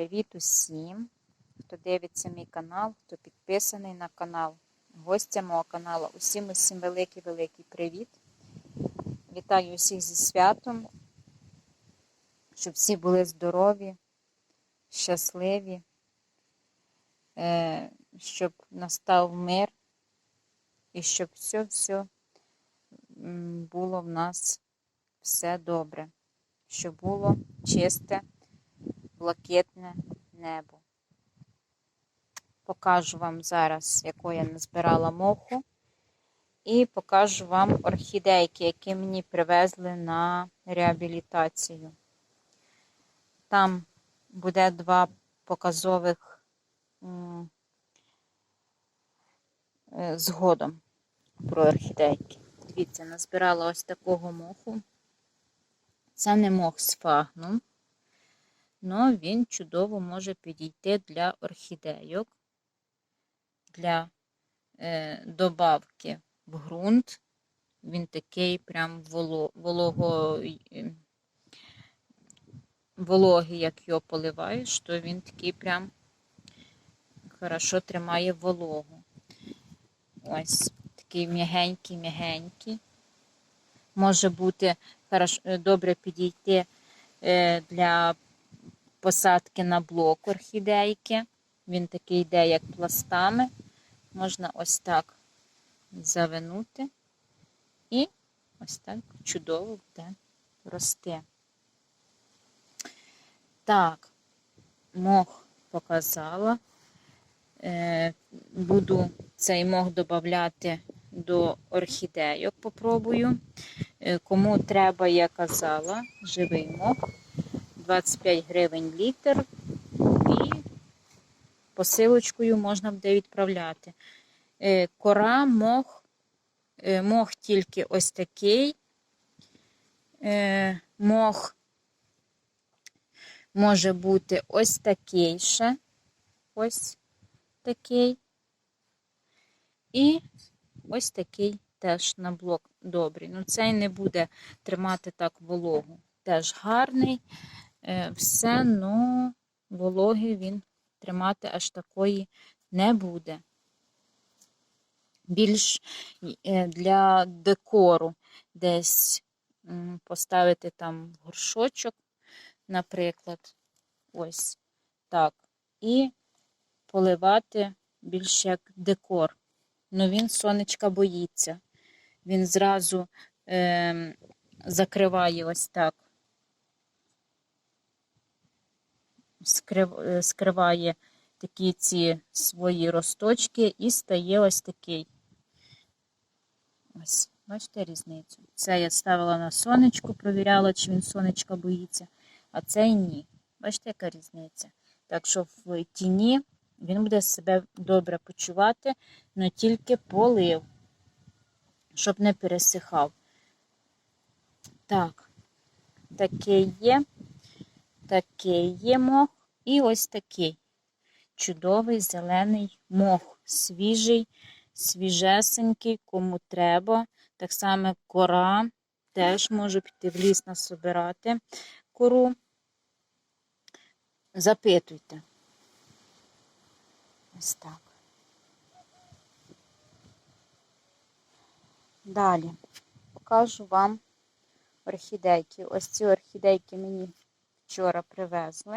Привіт усім, хто дивиться мій канал, хто підписаний на канал, гостя мого каналу. Усім усім великий-великий привіт. Вітаю усіх зі святом, щоб всі були здорові, щасливі, е, щоб настав мир і щоб все-все було в нас все добре, щоб було чисте блакитне небо. Покажу вам зараз, яку я назбирала моху, і покажу вам орхідейки, які мені привезли на реабілітацію. Там буде два показових е, згодом про орхідейки. Дивіться, назбирала ось такого моху. Це не мох з фагном але він чудово може підійти для орхідейок, для е, добавки в ґрунт. Він такий прям волого, е, вологий, як його поливаєш, то він такий прям хорошо тримає вологу. Ось такий м'ягенький-м'ягенький. Може бути хорошо, добре підійти е, для посадки на блок орхідейки. Він такий йде, як пластами. Можна ось так завинути і ось так чудово буде рости. Так, мох показала. Е, буду цей мох додати до орхідейок, попробую. Е, кому треба, я казала, живий мох. 25 гривень літр, і посилочкою можна буде відправляти. Е, кора, мох, е, мох тільки ось такий. Е, мох може бути ось такий ще, ось такий. І ось такий теж на блок добрий. Ну, цей не буде тримати так вологу. Теж гарний. Е, все, ну вологи він тримати аж такої не буде. Більш е, для декору десь поставити там горшочок, наприклад, ось так. І поливати більш як декор. Ну він сонечка боїться. Він зразу е, закриває ось так. Е, скриває такі ці свої росточки і стає ось такий. Ось, бачите різницю? Це я ставила на сонечко, провіряла, чи він сонечка боїться, а цей ні. Бачите, яка різниця? Так що в тіні він буде себе добре почувати, але тільки полив, щоб не пересихав. Так, такий є такий є мох. І ось такий чудовий зелений мох, свіжий, свіжесенький, кому треба. Так само кора. Теж можу піти в ліс насобирати кору. Запитуйте. Ось так. Далі покажу вам орхідейки. Ось ці орхідейки мені вчора привезли.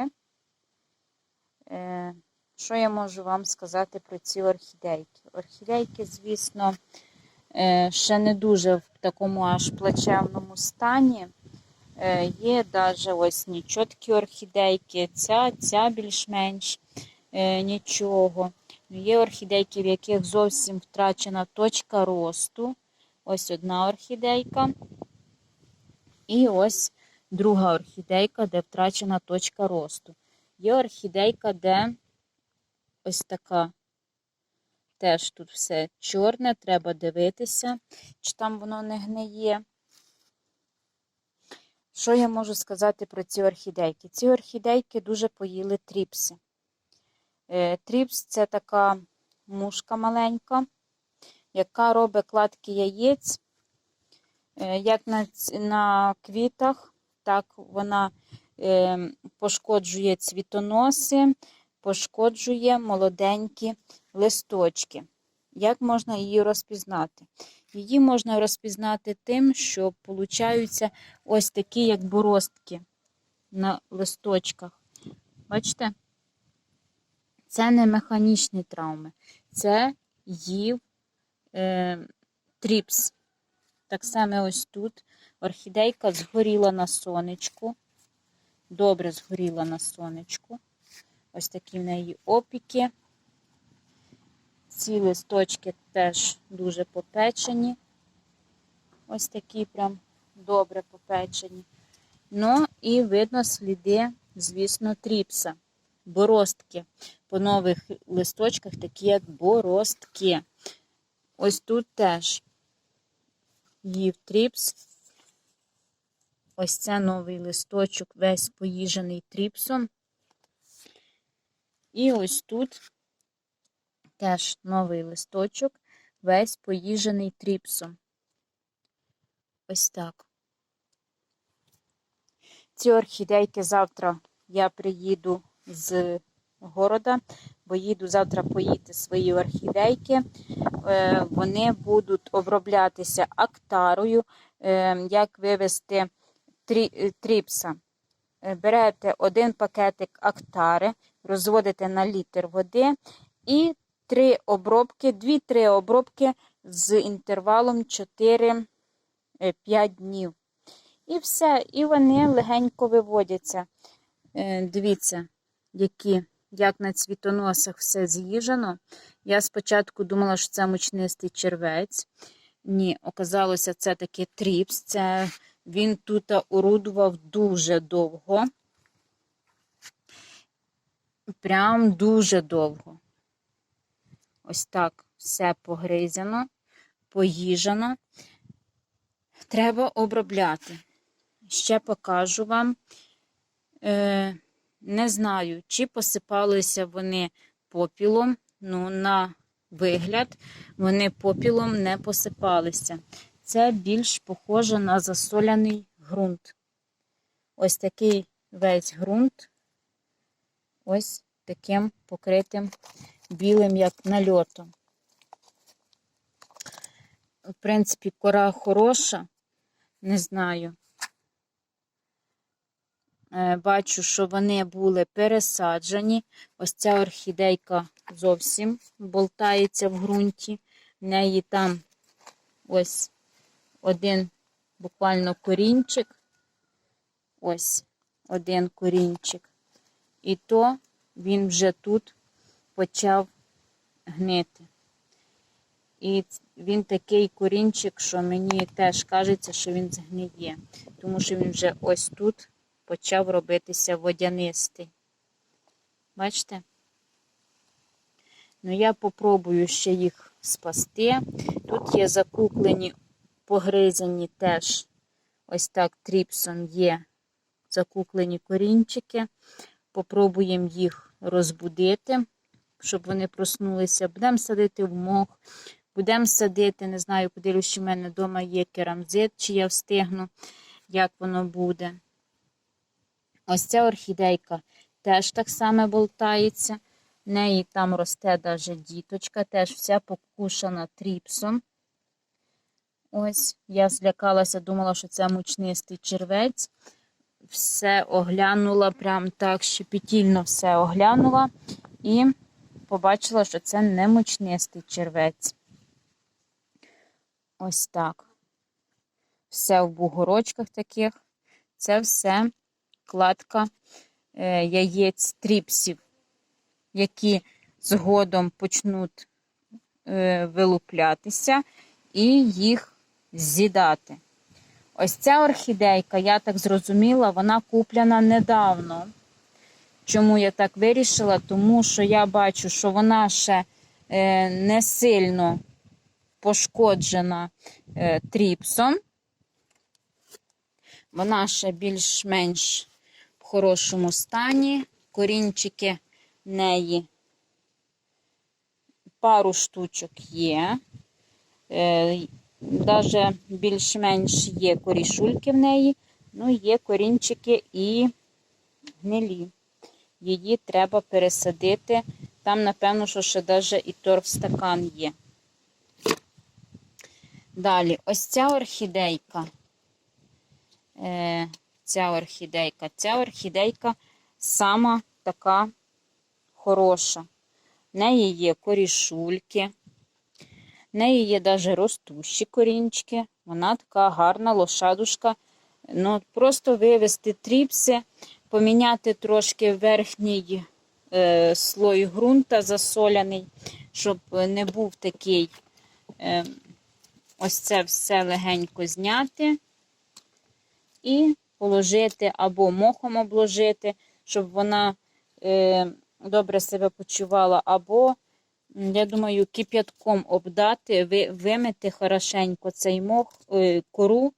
Е, що я можу вам сказати про ці орхідейки? Орхідейки, звісно, е, ще не дуже в такому аж плачевному стані. Е, є навіть ось нічоткі орхідейки, ця ця більш-менш нічого. Є орхідейки, в яких зовсім втрачена точка росту. Ось одна орхідейка. І ось друга орхідейка, де втрачена точка росту. Є орхідейка, де ось така. Теж тут все чорне, треба дивитися, чи там воно не гниє. Що я можу сказати про ці орхідейки? Ці орхідейки дуже поїли тріпси. Е, тріпс це така мушка маленька, яка робить кладки яєць, е, як на на квітах, так вона е, пошкоджує цвітоноси, пошкоджує молоденькі листочки. Як можна її розпізнати? Її можна розпізнати тим, що получаються ось такі, як боростки на листочках. Бачите? Це не механічні травми, це їв е, тріпс. Так само ось тут орхідейка згоріла на сонечку. Добре згоріла на сонечку. Ось такі в неї опіки. Ці листочки теж дуже попечені. Ось такі прям добре попечені. Ну і видно сліди, звісно, тріпса. Боростки. По нових листочках такі, як боростки. Ось тут теж їв тріпс. Ось це новий листочок, весь поїжений тріпсом. І ось тут теж новий листочок, весь поїжений тріпсом. Ось так. Ці орхідейки завтра я приїду з города, бо їду завтра поїти свої орхідейки. Е, Вони будуть оброблятися актарою, е, як вивести тріпса. Е, Берете один пакетик актари, розводите на літр води і три обробки, 2-3 обробки з інтервалом 4-5 днів. І все, і вони легенько виводяться. Е, Дивіться, які, як на цвітоносах все з'їжено. Я спочатку думала, що це мучнистий червець. Ні, оказалося, це таки тріпс. Це він тут орудував дуже довго. Прям дуже довго. Ось так все погризано, поїжено. Треба обробляти. Ще покажу вам. Е, не знаю, чи посипалися вони попілом. Ну, на вигляд, вони попілом не посипалися. Це більш похоже на засоляний ґрунт. Ось такий весь ґрунт, ось таким покритим білим, як нальотом. В принципі, кора хороша, не знаю. Е, Бачу, що вони були пересаджені. Ось ця орхідейка зовсім болтається в ґрунті. В неї там ось один буквально корінчик. Ось один корінчик. І то він вже тут почав гнити. І він такий корінчик, що мені теж кажеться, що він згниє. Тому що він вже ось тут почав робитися водянистий. Бачите? Ну, я попробую ще їх спасти. Тут є закуклені, погризані теж ось так тріпсом є закуклені корінчики. Попробуємо їх розбудити, щоб вони проснулися. Будемо садити в мох, будемо садити, не знаю, подивлюсь, що в мене вдома є керамзит, чи я встигну, як воно буде. Ось ця орхідейка теж так само болтається. В неї там росте даже діточка, теж вся покушана тріпсом. Ось, я злякалася, думала, що це мучнистий червець. Все оглянула, прям так щепетільно все оглянула і побачила, що це не мучнистий червець. Ось так. Все в бугорочках таких. Це все кладка е, яєць тріпсів, які згодом почнуть е, вилуплятися і їх з'їдати. Ось ця орхідейка, я так зрозуміла, вона куплена недавно. Чому я так вирішила? Тому що я бачу, що вона ще е, не сильно пошкоджена е, тріпсом. Вона ще більш-менш в хорошому стані. Корінчики неї пару штучок є. Навіть більш-менш є корішульки в неї, ну є корінчики і гнилі. Її треба пересадити. Там, напевно, що ще навіть і торфстакан є. Далі, ось ця орхідейка. Е, ця орхідейка. Ця орхідейка сама така хороша. В неї є корішульки, в неї є навіть ростущі корінчики. Вона така гарна лошадушка. Ну, просто вивести тріпси, поміняти трошки верхній е, слой ґрунта засоляний, щоб не був такий. Е, ось це все легенько зняти і положити або мохом обложити, щоб вона е, добре себе почувала, або, я думаю, кип'ятком обдати, ви, вимити хорошенько цей мох, е, кору,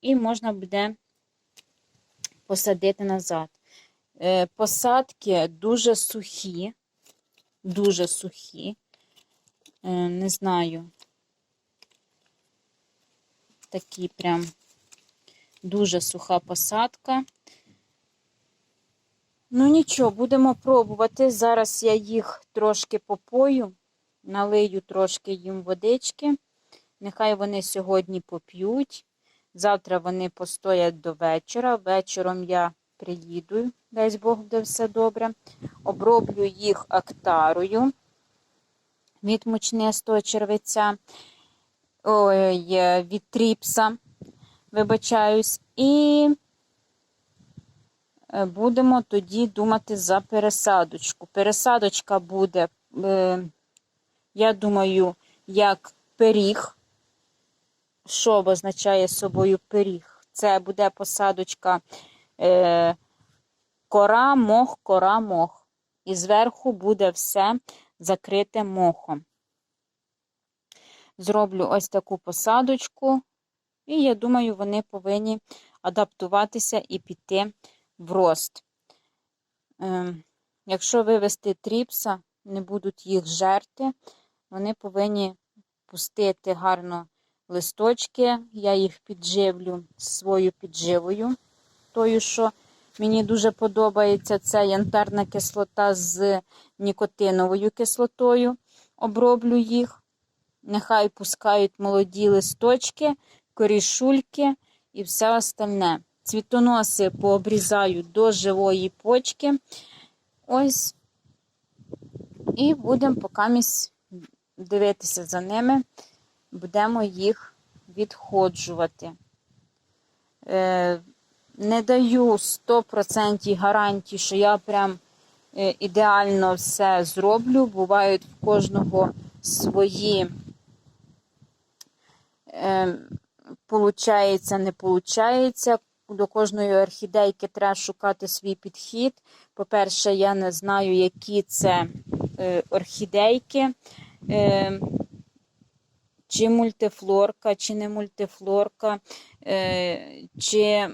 і можна буде посадити назад. Е, посадки дуже сухі, дуже сухі. Е, не знаю. Такі прям дуже суха посадка. Ну нічого, будемо пробувати. Зараз я їх трошки попою, налию трошки їм водички. Нехай вони сьогодні поп'ють. Завтра вони постоять до вечора. Вечором я приїду, дай Бог буде все добре. Оброблю їх актарою від мучнистого червиця, ой, е, від тріпса, вибачаюсь, і будемо тоді думати за пересадочку. Пересадочка буде, е, я думаю, як пиріг. Що означає собою пиріг? Це буде посадочка е, кора, мох, кора, мох. І зверху буде все закрите мохом. Зроблю ось таку посадочку, і я думаю, вони повинні адаптуватися і піти в рост. Е, якщо вивести тріпса, не будуть їх жерти, вони повинні пустити гарно листочки, я їх підживлю свою підживою. Тою, що мені дуже подобається, це янтарна кислота з нікотиновою кислотою. Оброблю їх. Нехай пускають молоді листочки, корішульки і все остальне. Цвітоноси пообрізаю до живої почки. Ось. І будемо покамість дивитися за ними будемо їх відходжувати. Е, Не даю 100% гарантії, що я прям е, ідеально все зроблю. Бувають в кожного свої, е, получається, не получається. До кожної орхідейки треба шукати свій підхід. По-перше, я не знаю, які це е, орхідейки. Е, чи мультифлорка, чи не мультифлорка, е, чи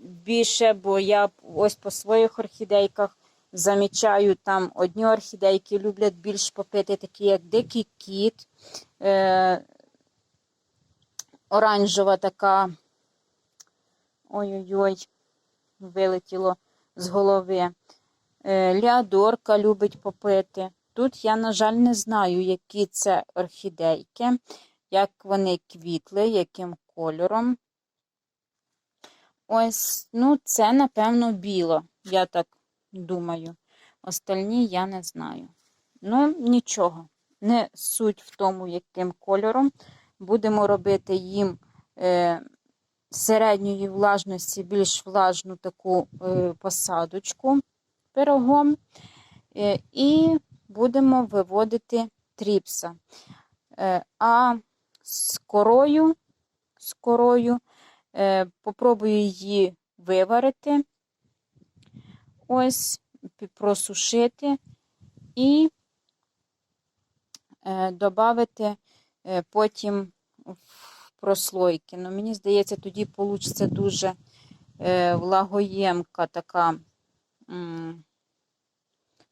більше, бо я ось по своїх орхідейках замічаю, там одні орхідейки люблять більш попити, такі як дикий кіт, оранжева така. Ой-ой-ой, вилетіло з голови. Е, Леодорка любить попити. Тут я, на жаль, не знаю, які це орхідейки, як вони квітли, яким кольором. Ось, ну, це, напевно, біло, я так думаю. Остальні я не знаю. Ну, нічого. Не суть в тому, яким кольором. Будемо робити їм е, середньої влажності, більш влажну таку е, посадочку пирогом. Е, і будемо виводити тріпса. Е, а з корою, попробую її виварити, ось, просушити і додати потім в прослойки. Ну, Мені здається, тоді вийде дуже влагоємка така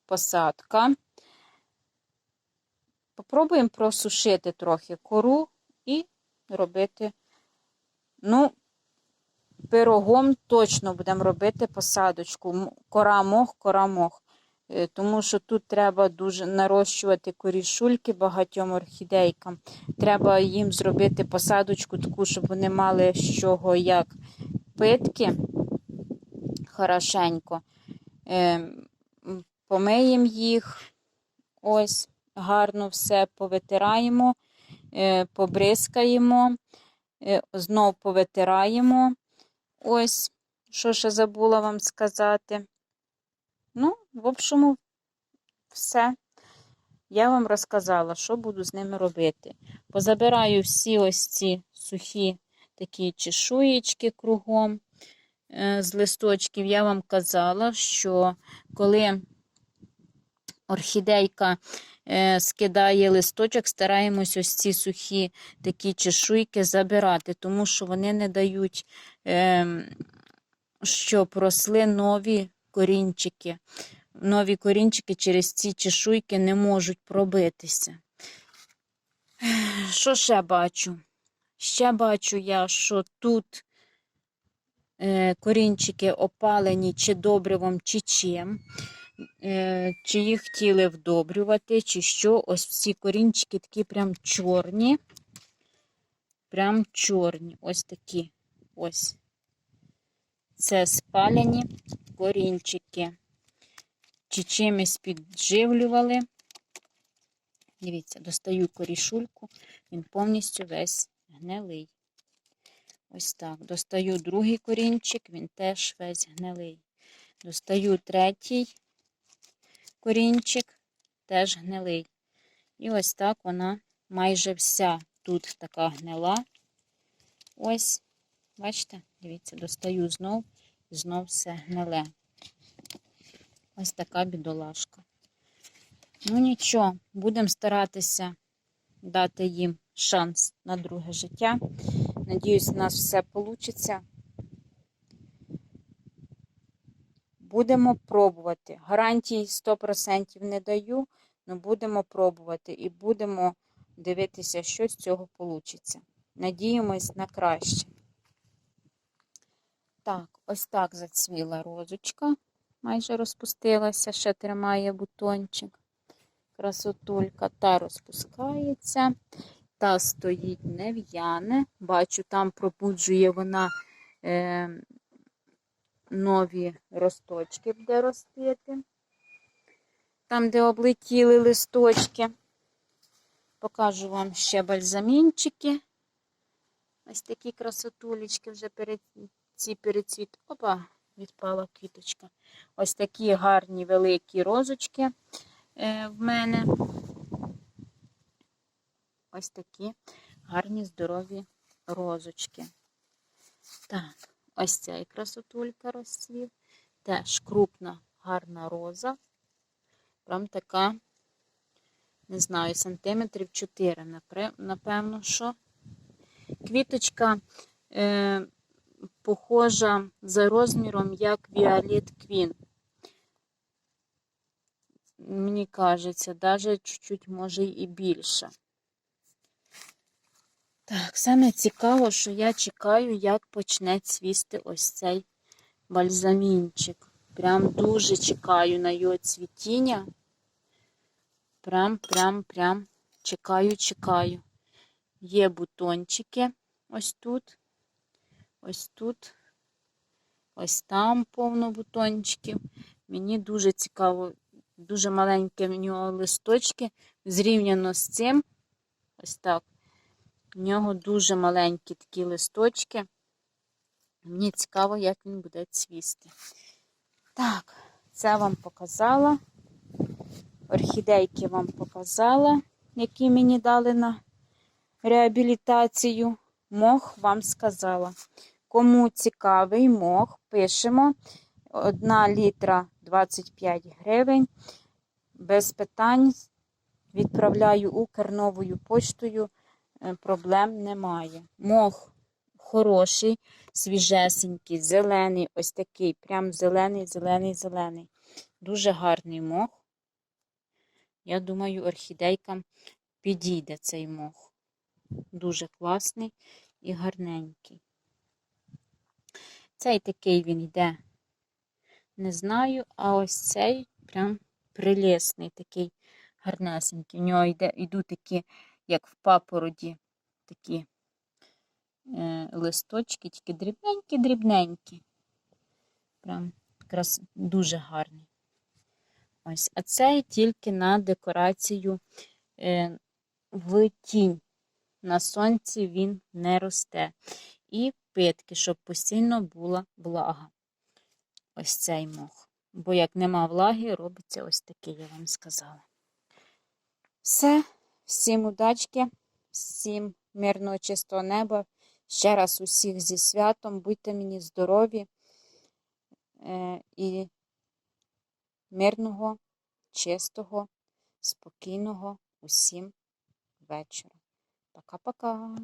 посадка. Попробуємо просушити трохи кору і робити, ну, пирогом точно будемо робити посадочку. Кора мох, кора мох. Е, Тому що тут треба дуже нарощувати корішульки багатьом орхідейкам. Треба їм зробити посадочку таку, щоб вони мали з чого як питки хорошенько. Е, Помиємо їх, ось гарно все повитираємо, е, побризкаємо, знов повитираємо. Ось, що ще забула вам сказати. Ну, в общому, все. Я вам розказала, що буду з ними робити. Позабираю всі ось ці сухі такі чешуєчки кругом е, з листочків. Я вам казала, що коли орхідейка е, скидає листочок, стараємось ось ці сухі такі чешуйки забирати, тому що вони не дають, е, щоб росли нові корінчики. Нові корінчики через ці чешуйки не можуть пробитися. Що ще бачу? Ще бачу я, що тут е, корінчики опалені чи добривом, чи чим. Е, чи їх хотіли вдобрювати, чи що. Ось ці корінчики такі прям чорні. Прям чорні. Ось такі. Ось. Це спалені корінчики. Чи чимось підживлювали. Дивіться, достаю корішульку, він повністю весь гнилий. Ось так. Достаю другий корінчик, він теж весь гнилий. Достаю третій корінчик, теж гнилий. І ось так вона майже вся тут така гнила. Ось, бачите, дивіться, достаю знов, знов все гниле. Ось така бідолашка. Ну нічого, будемо старатися дати їм шанс на друге життя. Надіюсь, у нас все вийде. Будемо пробувати. Гарантій 100% не даю, але будемо пробувати і будемо дивитися, що з цього вийде. Надіємось на краще. Так, ось так зацвіла розочка. Майже розпустилася, ще тримає бутончик. Красотулька та розпускається. Та стоїть не в'яне. Бачу, там пробуджує вона е, нові росточки буде ростити. Там, де облетіли листочки. Покажу вам ще бальзамінчики. Ось такі красотулечки вже перед ці перецвіт. Опа, відпала квіточка. Ось такі гарні великі розочки е, в мене. Ось такі гарні здорові розочки. Так, ось ця і красотулька розцвів. Теж крупна, гарна роза. Прям така, не знаю, сантиметрів 4, напевно, що. Квіточка е, похожа за розміром, як Violet Queen. Мені кажеться, навіть чуть-чуть може і більше. Так, саме цікаво, що я чекаю, як почне цвісти ось цей бальзамінчик. Прям дуже чекаю на його цвітіння. Прям, прям, прям чекаю, чекаю. Є бутончики ось тут, ось тут, ось там повно бутончиків. Мені дуже цікаво, дуже маленькі в нього листочки. Зрівняно з цим, ось так. В нього дуже маленькі такі листочки. Мені цікаво, як він буде цвісти. Так, це вам показала. Орхідейки вам показала, які мені дали на реабілітацію. Мох вам сказала. Кому цікавий мох, пишемо 1 літра 25 гривень. Без питань відправляю Укрновою поштою. Е, проблем немає. Мох хороший, свіжесенький, зелений, ось такий, прям зелений, зелений, зелений. Дуже гарний мох. Я думаю, орхідейкам підійде цей мох. Дуже класний і гарненький. Цей такий він йде. Не знаю, а ось цей прям прелісний, такий гарнесенький. У нього йде, йдуть такі, як в папороді, такі е, листочки, тільки дрібненькі-дрібненькі. Прям якраз дуже гарний. Ось, а цей тільки на декорацію е, в тінь. На сонці він не росте. І питки, щоб постійно була влага. Ось цей мох. Бо як нема влаги, робиться ось такий, я вам сказала. Все, всім удачки, всім мирного чистого неба. Ще раз усіх зі святом. Будьте мені здорові е, і мирного, чистого, спокійного усім вечора. Пока-пока.